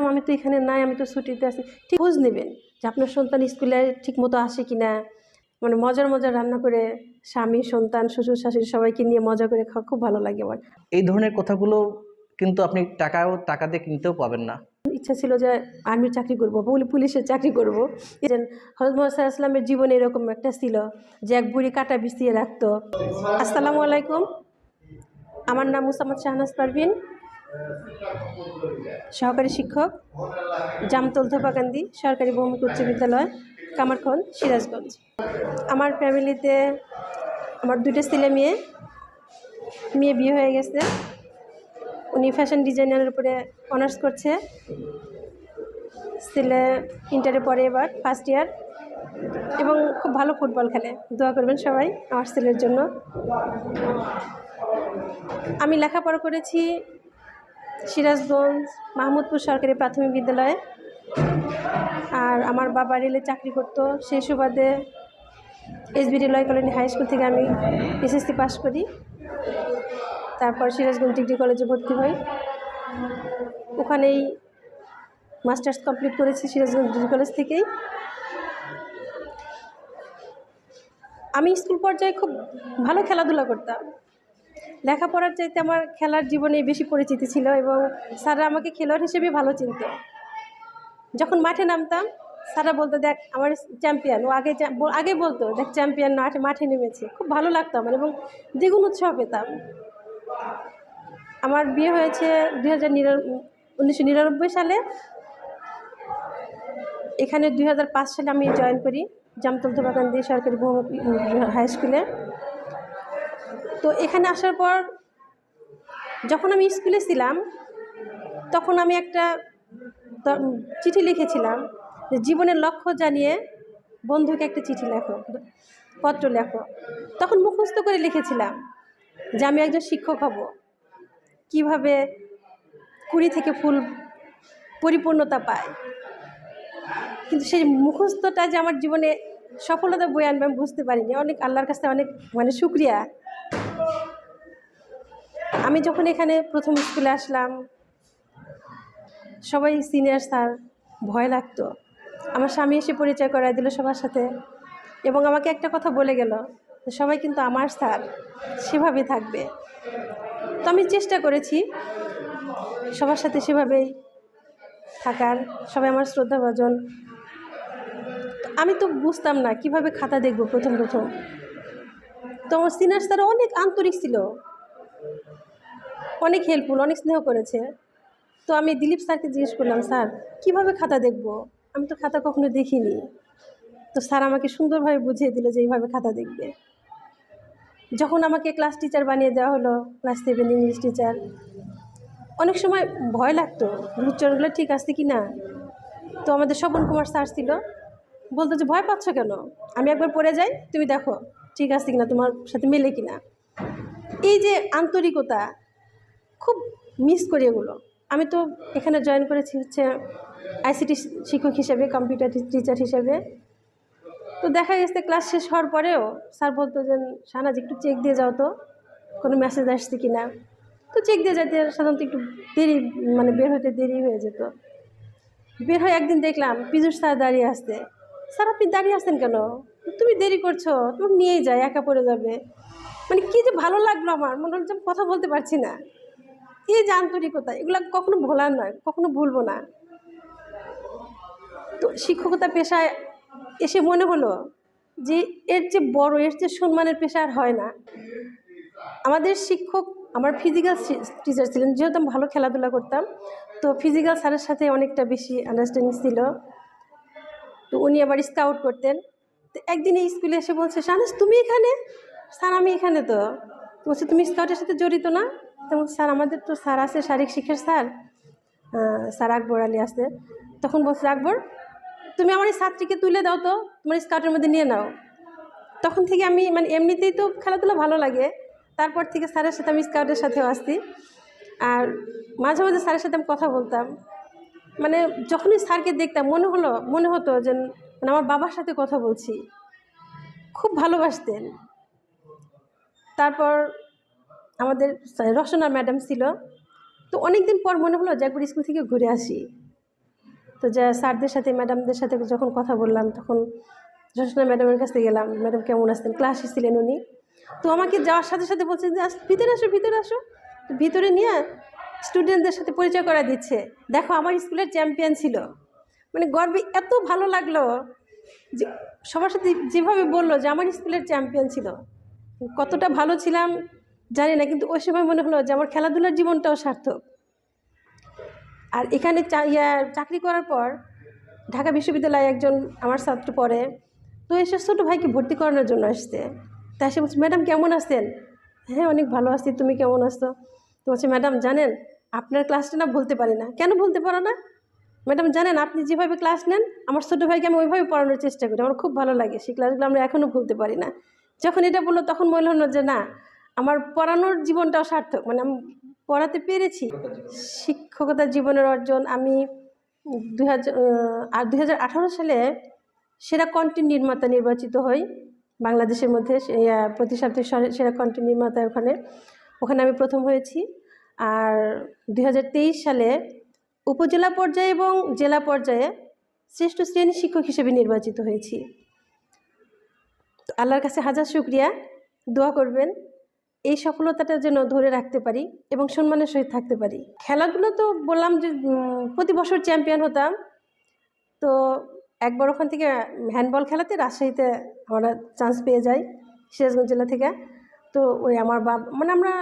Madam আমি তো এখানে নাই আমি তো ছুটিতে আছি। ঠিক খোঁজ নেবেন যে আপনার সন্তান স্কুলে ঠিক মতো আসে কি না। মানে মজার মজার রান্না করে স্বামী সন্তান শ্বশুর শাশুড়ি সবাইকে নিয়ে মজা করে খাওয়া খুব ভালো লাগে আমার। এই ধরনের কথাগুলো কিন্তু আপনি টাকাও টাকা দিয়ে কিনতেও পাবেন না। ইচ্ছা ছিল যে আর্মির চাকরি করব পুলি- পুলিশের চাকরি করব। হজরত মোহাম্মদ আসলামের জীবনে এরকম একটা ছিল যে এক বুড়ি কাটা বিছিয়ে রাখতো। আসসালামু আলাইকুম। আমার নাম মুসাম্মদ শাহনাজ পারভিন। সহকারী শিক্ষক, জামতল ধোপাকান্দি সরকারি বহুমুখী উচ্চ বিদ্যালয়, কামারখন, সিরাজগঞ্জ। আমার ফ্যামিলিতে আমার দুটো ছেলে মেয়ে মেয়ে বিয়ে হয়ে গেছে। উনি ফ্যাশন ডিজাইনারের উপরে অনার্স করছে। ছেলে ইন্টারে পড়ে এবার ফার্স্ট ইয়ার এবং খুব ভালো ফুটবল খেলে। দোয়া করবেন সবাই আমার ছেলের জন্য। আমি লেখাপড়া করেছি সিরাজগঞ্জ মাহমুদপুর সরকারি প্রাথমিক বিদ্যালয়ে। আর আমার বাবা রেলে চাকরি করতো। সেই সুবাদে এসবিডি লয় কলোনি হাই স্কুল থেকে আমি এসএসসি পাস করি। তারপর সিরাজগঞ্জ ডিগ্রি কলেজে ভর্তি হই। ওখানেই মাস্টার্স কমপ্লিট করেছি সিরাজগঞ্জ ডিগ্রি কলেজ থেকেই। আমি স্কুল পর্যায়ে খুব ভালো খেলাধুলা করতাম। লেখাপড়ার চাইতে আমার খেলার জীবনে বেশি পরিচিতি ছিল এবং স্যাররা আমাকে খেলোয়াড় হিসেবে ভালো চিনত। যখন মাঠে নামতাম, স্যাররা বলতো, দেখ, আমার চ্যাম্পিয়ন। ও আগে আগে বলতো, দেখ, চ্যাম্পিয়ন, মাঠে মাঠে নেমেছে। খুব ভালো লাগতো আমার এবং দ্বিগুণ উৎসাহ পেতাম। আমার বিয়ে হয়েছে দুই হাজার উনিশশো নিরানব্বই সালে। এখানে দু হাজার পাঁচ সালে আমি জয়েন করি জামতল ধোবাকান্দি সরকারি বহুমুখী হাই স্কুলে। তো এখানে আসার পর যখন আমি স্কুলে ছিলাম, তখন আমি একটা চিঠি লিখেছিলাম জীবনের লক্ষ্য জানিয়ে বন্ধুকে একটা চিঠি লেখো, পত্র লেখো। তখন মুখস্থ করে লিখেছিলাম যে আমি একজন শিক্ষক হব। কীভাবে কুড়ি থেকে ফুল পরিপূর্ণতা পায় কিন্তু সেই মুখস্থটা যে আমার জীবনে সফলতা বই আনবে আমি বুঝতে পারিনি। অনেক আল্লাহর কাছে অনেক মানে শুক্রিয়া। আমি যখন এখানে প্রথম স্কুলে আসলাম, সবাই সিনিয়র স্যার ভয় লাগতো। আমার স্বামী এসে পরিচয় করায় দিল সবার সাথে এবং আমাকে একটা কথা বলে গেল, সবাই কিন্তু আমার স্যার সেভাবেই থাকবে। তো আমি চেষ্টা করেছি সবার সাথে সেভাবেই থাকার, সবাই আমার শ্রদ্ধাভাজন। আমি তো বুঝতাম না কীভাবে খাতা দেখব প্রথম প্রথম। তো আমার সিনিয়র স্যার অনেক আন্তরিক ছিল। অনেক হেল্পফুল অনেক স্নেহ করেছে। তো আমি দিলীপ স্যারকে জিজ্ঞেস করলাম, স্যার, কীভাবে খাতা দেখব? আমি তো খাতা কখনো দেখিনি। তো স্যার আমাকে সুন্দরভাবে বুঝিয়ে দিল যে এইভাবে খাতা দেখবে। যখন আমাকে ক্লাস টিচার বানিয়ে দেওয়া হলো ক্লাস সেভেন ইংলিশ টিচার অনেক সময় ভয় লাগতো উচ্চারণগুলো ঠিক আছে কি না তো আমাদের স্বপন কুমার স্যার ছিল, বলতো যে, ভয় পাচ্ছ কেন? আমি একবার পড়ে যাই, তুমি দেখো ঠিক আছে কিনা, তোমার সাথে মেলে কিনা? এই যে আন্তরিকতা খুব মিস করি এগুলো। আমি তো এখানে জয়েন করেছি হচ্ছে আইসিটি শিক্ষক হিসেবে কম্পিউটার টিচার হিসেবে। তো দেখা গেছে ক্লাস শেষ হওয়ার পরেও স্যার বলতো যে সানাজ একটু চেক দিয়ে যাও তো, কোনো মেসেজ আসছে কি না? তো চেক দিয়ে যেতে সাধারণত একটু দেরি মানে বের হতে দেরি হয়ে যেত। বের হয়ে একদিন দেখলাম পিজুর স্যার দাঁড়িয়ে আসতে স্যার, আপনি দাঁড়িয়ে আসছেন কেন? তুমি দেরি করছ তুমি নিয়েই যায়, একা পড়ে যাবে। মানে কী যে ভালো লাগল আমার, মনে হচ্ছে কথা বলতে পারছি না। যে আন্তরিকতা এগুলো কখনো ভোলার নয়, কখনো ভুলবো না। তো শিক্ষকতা পেশায় এসে মনে হলো যে এর যে বড়, এর যে সম্মানের পেশা আর হয় না। আমাদের শিক্ষক, আমার ফিজিক্যাল টিচার ছিলেন, যেহেতু আমি ভালো খেলাধুলা করতাম, তো ফিজিক্যাল স্যারের সাথে অনেকটা বেশি আন্ডারস্ট্যান্ডিং ছিল। তো উনি আবার স্কাউট করতেন। তো একদিন এই স্কুলে এসে বলছে শানাস তুমি এখানে? স্যার, আমি এখানে তো। বলছে, তুমি স্কাউটের সাথে জড়িত না? তখন স্যার, আমাদের তো স্যার আছে শারীরিক শিক্ষার স্যার স্যার আকবর আলী আছে। তখন বলছে, আকবর, তুমি আমার এই ছাত্রীকে তুলে দাও তো, তোমার স্কাউটের মধ্যে নিয়ে নাও। তখন থেকে আমি মানে এমনিতেই তো খেলাধুলা ভালো লাগে। তারপর থেকে স্যারের সাথে আমি স্কাউটের সাথেও আসছি। আর মাঝে মাঝে স্যারের সাথে আমি কথা বলতাম। মানে যখনই স্যারকে দেখতাম, মনে হলো, মনে হতো যে মানে আমার বাবার সাথে কথা বলছি। খুব ভালোবাসতেন। তারপর আমাদের রসনা ম্যাডাম ছিল। তো অনেক দিন পর মনে হলো একবার স্কুল থেকে ঘুরে আসি। তো যা স্যারদের সাথে, ম্যাডামদের সাথে যখন কথা বললাম, তখন রসনা ম্যাডামের কাছে গেলাম, ম্যাডাম কেমন আসতেন ক্লাসে ছিলেন উনি? তো আমাকে যাওয়ার সাথে সাথে বলছেন যে ভিতরে আসো ভিতরে আসো। ভিতরে নিয়ে স্টুডেন্টদের সাথে পরিচয় করা দিচ্ছে। দেখো, আমার স্কুলের চ্যাম্পিয়ন ছিল। মানে গর্বে এত ভালো লাগল যে সবার সাথে যেভাবে বলল যে আমার স্কুলের চ্যাম্পিয়ন ছিল। কতটা ভালো ছিলাম জানি না, কিন্তু ওই সময় মনে হলো যে আমার খেলাধুলার জীবনটাও সার্থক। আর এখানে চাকরি করার পর ঢাকা বিশ্ববিদ্যালয়ে একজন আমার ছাত্র পড়ে, তো এসে ছোটো ভাইকে ভর্তি করানোর জন্য আসছে। তাই সে বলছে, ম্যাডাম, কেমন আছেন? হ্যাঁ অনেক ভালো আছি। তুমি কেমন আসছো তো বলছে, ম্যাডাম, জানেন, আপনার ক্লাসটা না ভুলতে পারি না। কেন ভুলতে পারো না? ম্যাডাম, জানেন, আপনি যেভাবে ক্লাস নেন, আমার ছোটো ভাইকে আমি ওইভাবে পড়ানোর চেষ্টা করি। আমার খুব ভালো লাগে। সেই ক্লাসগুলো আমরা এখনও ভুলতে পারি না। যখন এটা বলল, তখন মনে হলো যে না আমার পড়ানোর জীবনটাও সার্থক মানে আমি পড়াতে পেরেছি। শিক্ষকতার জীবনের অর্জন আমি দুই হাজার আর দুই হাজার আঠারো সালে সেরা কন্টেন্ট নির্মাতা নির্বাচিত হই বাংলাদেশের মধ্যে ইয়া, সেরা কন্টেন্ট নির্মাতা ওখানে। ওখানে আমি প্রথম হয়েছি। আর দু হাজার তেইশ সালে উপজেলা পর্যায়ে এবং জেলা পর্যায়ে শ্রেষ্ঠ শ্রেণি শিক্ষক হিসেবে নির্বাচিত হয়েছি। আল্লাহর কাছে হাজার শুক্রিয়া। দোয়া করবেন। এই সফলতাটা যেন ধরে রাখতে পারি এবং সম্মানের সহিত থাকতে পারি। খেলাধুলো তো বললাম যে প্রতি বছর চ্যাম্পিয়ন হতাম। তো একবার ওখান থেকে হ্যান্ডবল খেলাতে রাজশাহীতে আমরা চান্স পেয়ে যাই, সিরাজগঞ্জ জেলা থেকে। তো ওই আমার বাবা মানে আমরা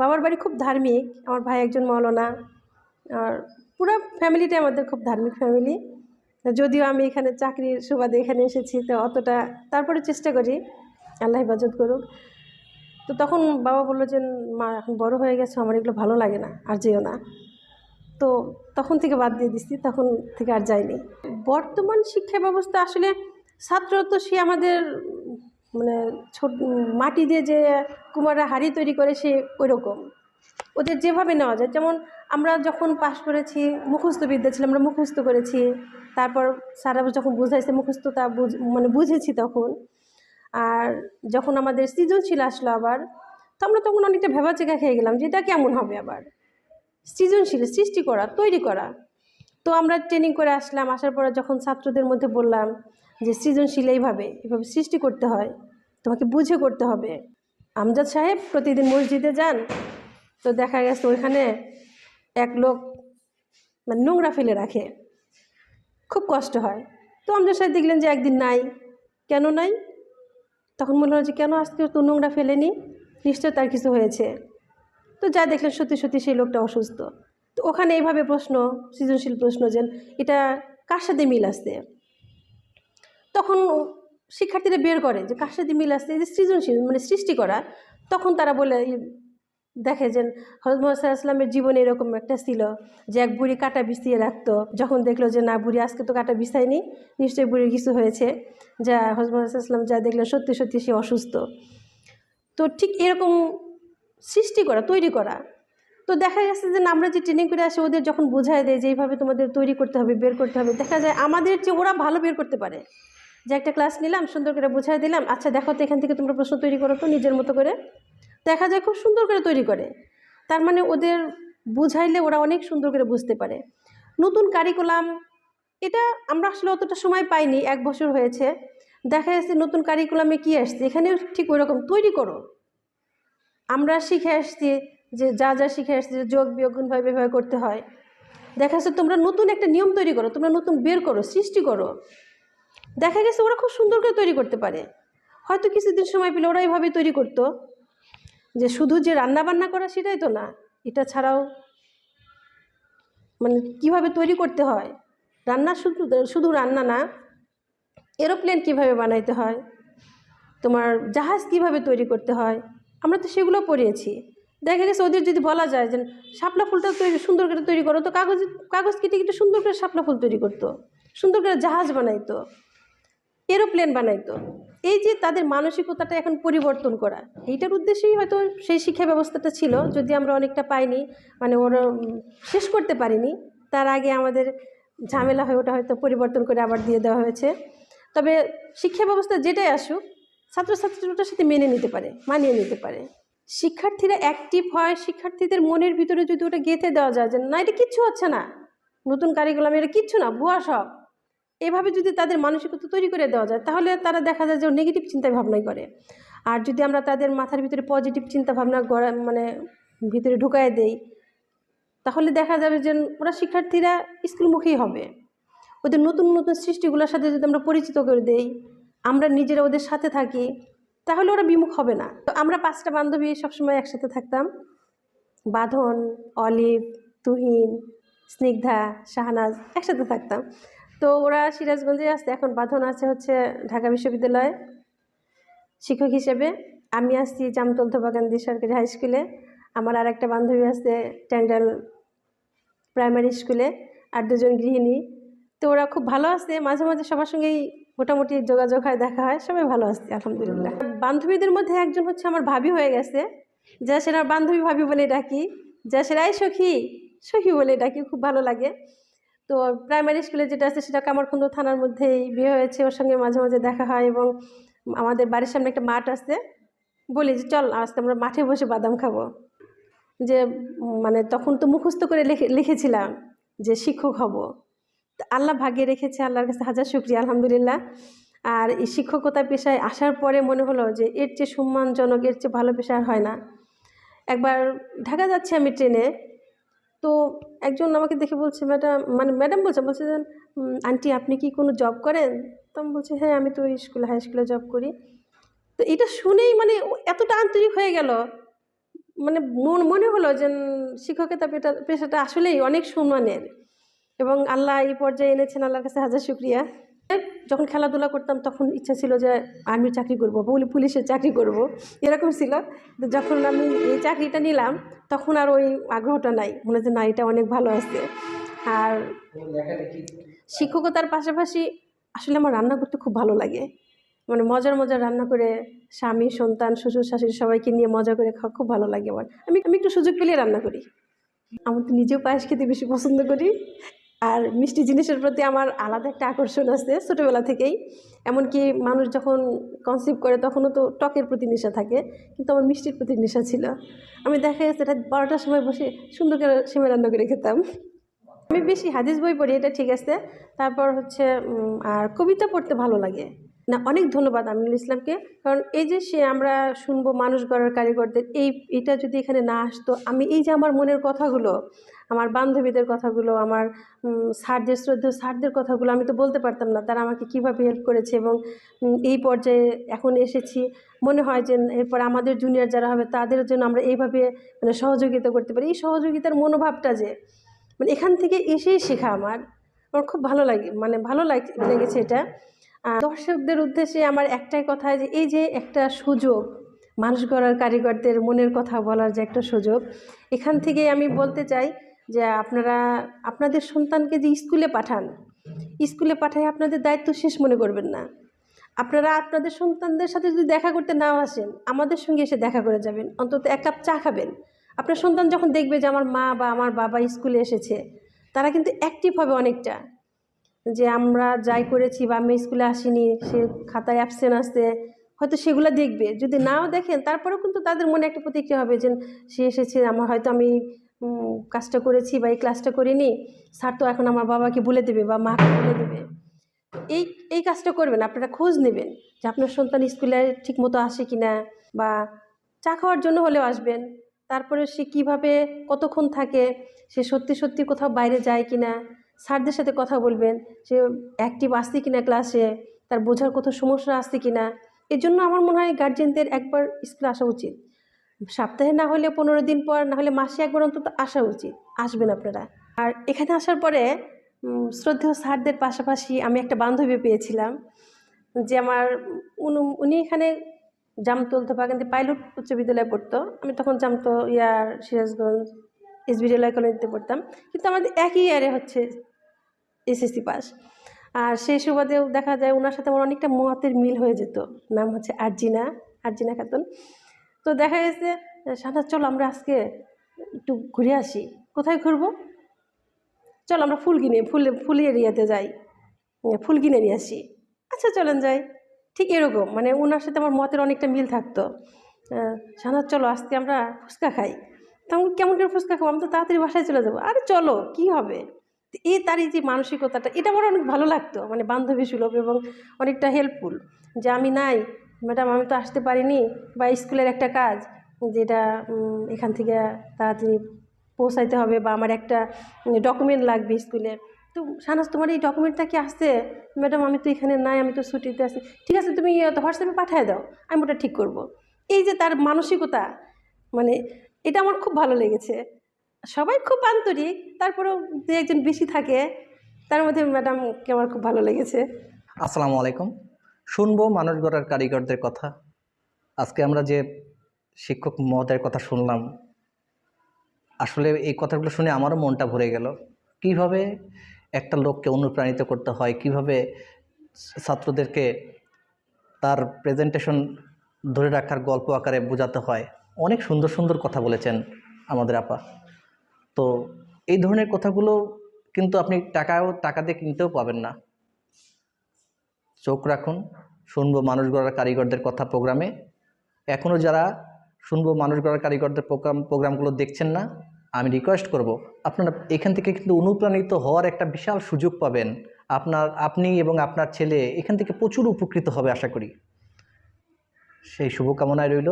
বাবার বাড়ি খুব ধার্মিক, আমার ভাই একজন মৌলানা আর পুরো ফ্যামিলিটাই আমাদের খুব ধার্মিক ফ্যামিলি যদিও আমি এখানে চাকরির সুবাদে এখানে এসেছি, তো অতটা, তারপরে চেষ্টা করি, আল্লাহ হেফাজত করুক। তো তখন বাবা বলল যে, মা, এখন বড় হয়ে গেছে, আমার এগুলো ভালো লাগে না, আর যেও না। তো তখন থেকে বাদ দিয়ে দিচ্ছি তখন থেকে আর যাইনি। বর্তমান শিক্ষা ব্যবস্থা আসলে ছাত্র তো সে আমাদের মানে ছোট, মাটি দিয়ে যে কুমাররা হাড়ি তৈরি করে সে ওই রকম ওদের যেভাবে নেওয়া যায়, যেমন আমরা যখন পাশ করেছি, মুখস্থ বিদ্যা ছিল, আমরা মুখস্থ করেছি, তারপর সারা যখন বুঝাইছে মুখস্থ তা বুঝ মানে বুঝেছি তখন আর যখন আমাদের সৃজনশীল আসলো আবার, তো আমরা তখন অনেকটা ভেবাচেকা খেয়ে গেলাম যে এটা কেমন হবে আবার। সৃজনশীল সৃষ্টি করা, তৈরি করা। তো আমরা ট্রেনিং করে আসলাম, আসার পরে যখন ছাত্রদের মধ্যে বললাম যে সৃজনশীল এইভাবে এভাবে সৃষ্টি করতে হয়, তোমাকে বুঝে করতে হবে। আমজাদ সাহেব প্রতিদিন মসজিদে যান, তো দেখা গেছে ওইখানে এক লোক মানে নোংরা ফেলে রাখে। খুব কষ্ট হয়। তো আমজাদ সাহেব দেখলেন যে একদিন নাই। কেন নাই? তখন মনে হলো যে, কেন আজকে তো নোংরা ফেলেনি? নিশ্চয় তার কিছু হয়েছে। তো যা দেখলেন সত্যি সত্যি সেই লোকটা অসুস্থ। তো ওখানে এইভাবে প্রশ্ন, সৃজনশীল প্রশ্ন যে, এটা কার সাথে মিল আসছে তখন শিক্ষার্থীরা বের করে যে, কার সাথে মিল আসছে যে সৃজনশীল মানে সৃষ্টি করা, তখন তারা বলে দেখে যে হজরত মোহাম্মদ ইসলামের জীবনে এরকম একটা ছিল যে এক বুড়ি কাটা বিছিয়ে রাখতো। যখন দেখল যে না, বুড়ি আজকে তো কাটা বিছায়নি, নিশ্চয়ই বুড়ির কিছু হয়েছে। যা হজরত মোহাম্মদ ইসলাম যা দেখলেন সত্যি সত্যি সে অসুস্থ। তো ঠিক এরকম সৃষ্টি করা, তৈরি করা। তো দেখা গেছে যে আমরা যে ট্রেনিং করে আসি, ওদের যখন বোঝায় দেয় যে এইভাবে তোমাদের তৈরি করতে হবে, বের করতে হবে, দেখা যায় আমাদের যে ওরা ভালো বের করতে পারে। যে একটা ক্লাস নিলাম, সুন্দর করে বুঝাই দিলাম আচ্ছা দেখো তো এখান থেকে তোমরা প্রশ্ন তৈরি করো তো নিজের মতো করে। দেখা যায় খুব সুন্দর করে তৈরি করে। তার মানে ওদের বুঝাইলে ওরা অনেক সুন্দর করে বুঝতে পারে। নতুন কারিকুলাম এটা আমরা আসলে অতটা সময় পাইনি, এক বছর হয়েছে। দেখা যাচ্ছে নতুন কারিকুলামে কী আসছে? এখানেও ঠিক ওই রকম তৈরি করো। আমরা শিখে আসছি যে যা যা শিখে আসছি, যে যোগ, বিয়োগ গুণভাবে ব্যবহার করতে হয়। দেখা যাচ্ছে তোমরা নতুন একটা নিয়ম তৈরি করো, তোমরা নতুন বের করো, সৃষ্টি করো। দেখা গেছে ওরা খুব সুন্দর করে তৈরি করতে পারে। হয়তো কিছুদিন সময় পেলে ওরা এইভাবে তৈরি করতো। যে শুধু যে রান্না বান্না করা সেটাই তো না, এটা ছাড়াও মানে কীভাবে তৈরি করতে হয়? রান্না শুধু শুধু রান্না না এরোপ্লেন কীভাবে বানাইতে হয়? তোমার জাহাজ কীভাবে তৈরি করতে হয়? আমরা তো সেগুলো পড়িয়েছি। দেখা গেছে ওদের যদি বলা যায় যে শাপলা ফুলটা তৈরি, সুন্দর করে তৈরি করো, তো কাগজ কাগজ কেটে কেটে সুন্দর করে শাপলা ফুল তৈরি করতো, সুন্দর করে জাহাজ বানাইতো এরোপ্লেন বানাইতো। এই যে তাদের মানসিকতাটা এখন পরিবর্তন করা, এইটার উদ্দেশ্যেই হয়তো সেই শিক্ষা ব্যবস্থাটা ছিল, যদি আমরা অনেকটা পাইনি মানে ওরা শেষ করতে পারিনি, তার আগে আমাদের ঝামেলা হয়ে ওটা হয়তো পরিবর্তন করে আবার দিয়ে দেওয়া হয়েছে। তবে শিক্ষা ব্যবস্থা যেটাই আসুক, ছাত্রছাত্রীরা ওটার সাথে মেনে নিতে পারে, মানিয়ে নিতে পারে। শিক্ষার্থীরা অ্যাক্টিভ হয়, শিক্ষার্থীদের মনের ভিতরে যদি ওটা গেঁথে দেওয়া যায় যে না, এটা কিচ্ছু হচ্ছে না, নতুন কারিকুলাম এটা কিচ্ছু না, ভুয়া সব। এভাবে যদি তাদের মানসিকতা তৈরি করে দেওয়া যায়, তাহলে তারা দেখা যায় যে নেগেটিভ চিন্তা ভাবনাই করে। আর যদি আমরা তাদের মাথার ভিতরে পজিটিভ চিন্তা ভাবনা গড়া মানে ভিতরে ঢুকায় দেই, তাহলে দেখা যাবে যে ওরা শিক্ষার্থীরা স্কুলমুখী হবে। ওদের নতুন নতুন সৃষ্টিগুলোর সাথে যদি আমরা পরিচিত করে দেই, আমরা নিজেরা ওদের সাথে থাকি, তাহলে ওরা বিমুখ হবে না। তো আমরা পাঁচটা বান্ধবী সবসময় একসাথে থাকতাম। বাঁধন, অলিভ, তুহিন, স্নিগ্ধা, শাহনাজ একসাথে থাকতাম। তো ওরা সিরাজগঞ্জে আসতে এখন বাঁধন আছে হচ্ছে ঢাকা বিশ্ববিদ্যালয়ে শিক্ষক হিসেবে। আমি আসছি জামতল ধোবাগান্ধী সরকারি হাই স্কুলে আমার আর একটা বান্ধবী আছে ট্যাংরাল প্রাইমারি স্কুলে আর দুজন গৃহিণী। তো ওরা খুব ভালো আছে, মাঝে মাঝে সবার সঙ্গেই মোটামুটি যোগাযোগ হয়, দেখা হয়, সবাই ভালো আছে, আলহামদুলিল্লাহ। বান্ধবীদের মধ্যে একজন হচ্ছে আমার ভাবি হয়ে গেছে, যা সেরা বান্ধবী ভাবি বলে ডাকি, যা সেরাই সখী সখী বলে ডাকি, খুব ভালো লাগে। তো প্রাইমারি স্কুলে যেটা আছে সেটা কামারখন্দ থানার মধ্যেই বিয়ে হয়েছে, ওর সঙ্গে মাঝে মাঝে দেখা হয় এবং আমাদের বাড়ির সামনে একটা মাঠ আছে। বলি যে চল আজকে আমরা মাঠে বসে বাদাম খাব। যে মানে তখন তো মুখস্থ করে লিখে, লিখেছিলাম যে শিক্ষক হব। আল্লাহ ভাগ্যে রেখেছে, আল্লাহর কাছে হাজার শুক্রিয়া, আলহামদুলিল্লাহ। আর এই শিক্ষকতা পেশায় আসার পরে মনে হলো যে এর চেয়ে সম্মানজনক, এর চেয়ে ভালো পেশা আর হয় না। একবার ঢাকা যাচ্ছি আমি ট্রেনে তো একজন আমাকে দেখে বলছে ম্যাডাম মানে ম্যাডাম বলছে বলছে যে "উম, আন্টি আপনি কি কোনো জব করেন? তো আমি বলছি হ্যাঁ আমি তো স্কুলে হাই স্কুলে জব করি। তো এটা শুনেই মানে এতটা আন্তরিক হয়ে গেল। মানে মন মনে হলো যে শিক্ষকের শিক্ষকতা পেশাটা আসলেই অনেক সম্মানের এবং আল্লাহ এই পর্যায়ে এনেছেন আল্লাহর কাছে হাজার শুক্রিয়া। যখন খেলাধুলা করতাম তখন ইচ্ছা ছিল যে আর্মির চাকরি করব পুলি পুলিশের চাকরি করব, এরকম ছিল। যখন আমি এই চাকরিটা নিলাম, তখন আর ওই আগ্রহটা নাই। মনে হচ্ছে, না, এটা অনেক ভালো আছে। আর শিক্ষকতার পাশাপাশি আসলে আমার রান্না করতে খুব ভালো লাগে। মানে মজার মজার রান্না করে স্বামী, সন্তান, শ্বশুর, শাশুড়ি সবাইকে নিয়ে মজা করে খাওয়া খুব ভালো লাগে আমার। আমি আমি একটু সুযোগ পেলে রান্না করি। আমার তো নিজেও পায়েস খেতে বেশি পছন্দ করি। আর মিষ্টি জিনিসের প্রতি আমার আলাদা একটা আকর্ষণ আছে ছোটোবেলা থেকেই। এমনকি মানুষ যখন কনসিভ করে তখনও তো টকের প্রতি নেশা থাকে, কিন্তু আমার মিষ্টির প্রতি নেশা ছিল। আমি দেখা গেছে এটা বারোটার সময় বসে সুন্দর করে সেমে রান্না করে খেতাম। আমি বেশি হাদিস বই পড়ি, এটা ঠিক আছে। তারপর হচ্ছে আর কবিতা পড়তে ভালো লাগে। না, অনেক ধন্যবাদ আমিনুল ইসলামকে। কারণ এই যে সে আমরা শুনব মানুষ গড়ার কারিগরদের, এই, এটা যদি এখানে না আসতো, আমি এই যে আমার মনের কথাগুলো, আমার বান্ধবীদের কথাগুলো, আমার স্যারদের, শ্রদ্ধেয় স্যারদের কথাগুলো আমি তো বলতে পারতাম না, তারা আমাকে কীভাবে হেল্প করেছে এবং এই পর্যায়ে এখন এসেছি। মনে হয় যে এরপর আমাদের জুনিয়র যারা হবে তাদের জন্য আমরা এইভাবে মানে সহযোগিতা করতে পারি। এই সহযোগিতার মনোভাবটা যে মানে এখান থেকে এসেই শেখা আমার আমার খুব ভালো লাগে মানে ভালো লাগ, লেগেছে এটা। দর্শকদের উদ্দেশ্যে আমার একটাই কথা যে এই যে একটা সুযোগ, মানুষ গড়ার কারিগরদের মনের কথা বলার যে একটা সুযোগ, এখান থেকে আমি বলতে চাই যে আপনারা, আপনাদের সন্তানকে যে স্কুলে পাঠান, স্কুলে পাঠায় আপনাদের দায়িত্ব শেষ মনে করবেন না। আপনারা আপনাদের সন্তানদের সাথে যদি দেখা করতে নাও আসেন, আমাদের সঙ্গে এসে দেখা করে যাবেন, অন্তত এক কাপ চা খাবেন। আপনার সন্তান যখন দেখবে যে আমার মা বা আমার বাবা স্কুলে এসেছে, তারা কিন্তু অ্যাক্টিভ হবে অনেকটা। যে আমরা যাই করেছি বা আমি স্কুলে আসিনি, সে খাতায় অ্যাবসেন্ট আসছে হয়তো সেগুলো দেখবে। যদি নাও দেখেন, তারপরেও কিন্তু তাদের মনে একটা প্রতিক্রিয়া হবে যে, সে এসেছে, আমার হয়তো আমি কাজটা করেছি বা এই ক্লাসটা করিনি স্যার তো এখন আমার বাবাকে বলে দেবে বা মাকে বলে দেবে। এই এই কাজটা করবেন, আপনারা খোঁজ নেবেন যে আপনার সন্তান স্কুলে ঠিকমতো আসে কি না বা চা খাওয়ার জন্য হলেও আসবেন। তারপরে সে কীভাবে, কতক্ষণ থাকে, সে সত্যি সত্যি কোথাও বাইরে যায় কি না স্যারদের সাথে কথা বলবেন সে অ্যাক্টিভ আসছে কি না ক্লাসে তার বোঝার কত সমস্যা আসছে কি না এর জন্য আমার মনে হয় গার্জেনদের একবার স্কুলে আসা উচিত। সপ্তাহে না হলে পনেরো দিন পর, না হলে মাসে একবার অন্তত আসা উচিত, আসবেন আপনারা। আর এখানে আসার পরে শ্রদ্ধেয় স্যারদের পাশাপাশি আমি একটা বান্ধবী পেয়েছিলাম, যে আমার, উনি- এখানে জামতল ধোপাকান্দি পাইলট উচ্চ বিদ্যালয়ে পড়তো। আমি তখন জামতো ইয়ার, সিরাজগঞ্জ, এস বিদ্যালয় কলেজতে পড়তাম। কিন্তু আমাদের একই ইয়ারে হচ্ছে এসএসসি পাস। আর সেই সুবাদেও দেখা যায় ওনার সাথে আমার অনেকটা মতের মিল হয়ে যেত। নাম হচ্ছে আরজিনা আরজিনা খাতুন। তো দেখা গেছে সাদা চল আমরা আজকে একটু ঘুরে আসি। কোথায় ঘুরবো? চল আমরা ফুল কিনে, ফুল ফুল এরিয়াতে যাই। ফুল কিনে নিয়ে আসি। আচ্ছা চলেন যাই। ঠিক এরকম মানে ওনার সাথে আমার মতের অনেকটা মিল থাকতো। সানাত চলো আজকে আমরা ফুচকা খাই। তখন কেমন করে ফুচকা খাব? আমি তো তাড়াতাড়ি বাসায় চলে যাব। আরে চলো, কি হবে? এই তার এই যে মানসিকতাটা, এটা আমার অনেক ভালো লাগতো মানে বান্ধবী সুলভ এবং অনেকটা হেল্পফুল যে আমি নাই ম্যাডাম আমি তো আসতে পারিনি, বা স্কুলের একটা কাজ যেটা এখান থেকে তাড়াতাড়ি পৌঁছাইতে হবে বা আমার একটা ডকুমেন্ট লাগবে স্কুলে। তো সানাস, তোমার এই ডকুমেন্টটা কি আসছে ম্যাডাম আমি তো এখানে নাই, আমি তো ছুটিতে আছি। ঠিক আছে, তুমি হোয়াটসঅ্যাপে পাঠিয়ে দাও, আমি ওটা ঠিক করব। এই যে তার মানসিকতা মানে এটা আমার খুব ভালো লেগেছে। সবাই খুব আন্তরিক তারপরেও দু একজন বেশি থাকে। তার মধ্যে ম্যাডামকে আমার খুব ভালো লেগেছে। আসসালামু আলাইকুম। শুনব মানুষ গড়ার কারিগরদের কথা। আজকে আমরা যে শিক্ষক মহোদয়ের কথা শুনলাম, আসলে এই কথাগুলো শুনে আমারও মনটা ভরে গেল। কীভাবে একটা লোককে অনুপ্রাণিত করতে হয়, কীভাবে ছাত্রদেরকে তার প্রেজেন্টেশন ধরে রাখার গল্প আকারে বোঝাতে হয়, অনেক সুন্দর সুন্দর কথা বলেছেন আমাদের আপা। তো এই ধরনের কথাগুলো কিন্তু আপনি টাকাও, টাকা দিয়ে কিনতেও পাবেন না। চোখ রাখুন, শুনব মানুষ গড়ার কারিগরদের কথা প্রোগ্রামে। এখনও যারা শুনব মানুষ গড়ার কারিগরদের প্রোগ্রাম, প্রোগ্রামগুলো দেখছেন না, আমি রিকোয়েস্ট করব, আপনারা এখান থেকে কিন্তু অনুপ্রাণিত হওয়ার একটা বিশাল সুযোগ পাবেন। আপনার, আপনি এবং আপনার ছেলে এখান থেকে প্রচুর উপকৃত হবে আশা করি। সেই শুভকামনায় রইল।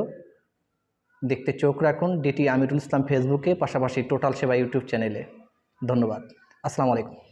দেখতে চোখ রাখুন ডিটি আমিরুল ইসলাম ফেসবুকে, পাশাপাশি টোটাল সেবা ইউটিউব চ্যানেলে। ধন্যবাদ। আসসালামু আলাইকুম।